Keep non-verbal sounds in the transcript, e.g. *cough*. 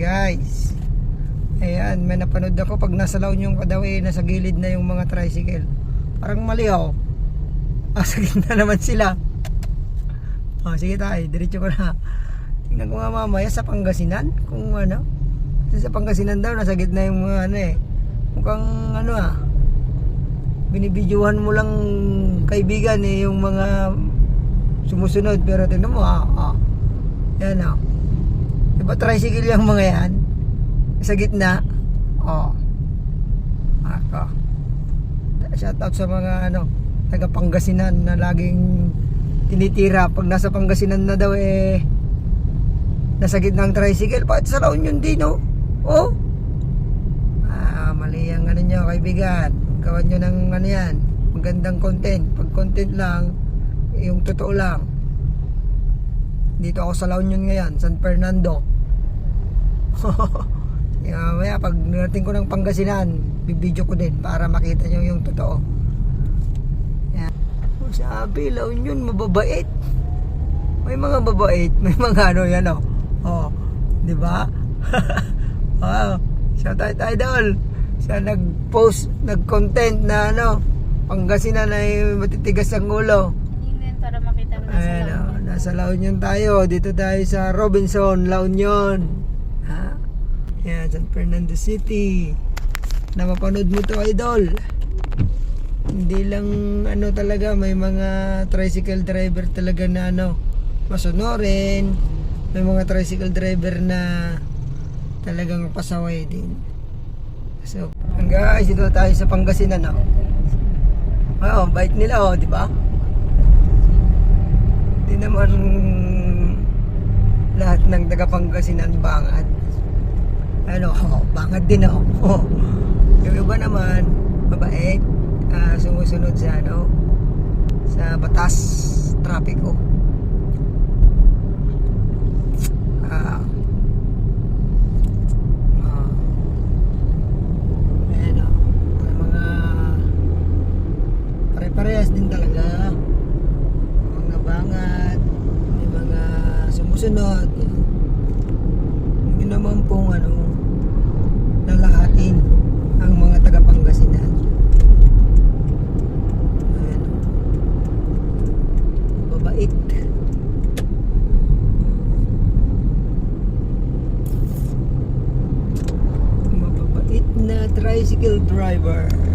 guys. Ayan, may napanood ako pag nasa La Union ka daw eh, nasa gilid na yung mga tricycle. Parang mali oh. *laughs* Ah, sa naman sila. Oh, sige tayo, diretso ko na. Tingnan ko nga mamaya sa Pangasinan kung ano. Sa Pangasinan daw nasa gitna yung mga ano eh. Mukhang ano ah. Binibidyohan mo lang kaibigan eh yung mga sumusunod pero tingnan mo ah. ah. Yan ah. Diba tricycle yung mga yan? Sa gitna. Oh. Ako. Shout out sa mga ano, taga Pangasinan na laging tinitira pag nasa Pangasinan na daw eh nasa gitna ng tricycle. Bakit sa La Union din oh? Oh. Ah, mali ang ano nyo kaibigan. Gawan nyo ng ano yan. Magandang content. Pag content lang, yung totoo lang. Dito ako sa La Union ngayon, San Fernando. *laughs* Kaya mamaya pag narating ko ng Pangasinan, bibidyo ko din para makita nyo yung totoo. Yan. Oh, sabi, La Union, mababait. May mga babait, may mga ano yan oh. Oh, di ba? wow. *laughs* Shout out idol. Siya nag-post, nag-content na ano, Pangasinan ay matitigas ang ulo. Din para makita mo na Ayan, sila. oh, nasa La Union tayo. Dito tayo sa Robinson, La Union. Yan, San Fernando City. Napapanood mo to, idol. Hindi lang ano talaga, may mga tricycle driver talaga na ano, masunorin. May mga tricycle driver na talagang pasaway din. So, guys, dito tayo sa Pangasinan, no? Oo, bait nila, oh, di ba? Di naman lahat ng taga Pangasinan bangat. Ano, *laughs* oh, bangat din ako. Oh. Yung iba naman, mabait, ah, sumusunod sa ano, sa batas trapiko. Ah. Ah. Oh. May mga pare-parehas din talaga mga bangat may mga sumusunod hindi naman pong ano lalahatin ang mga taga Pangasinan Ayan. Mababait na tricycle driver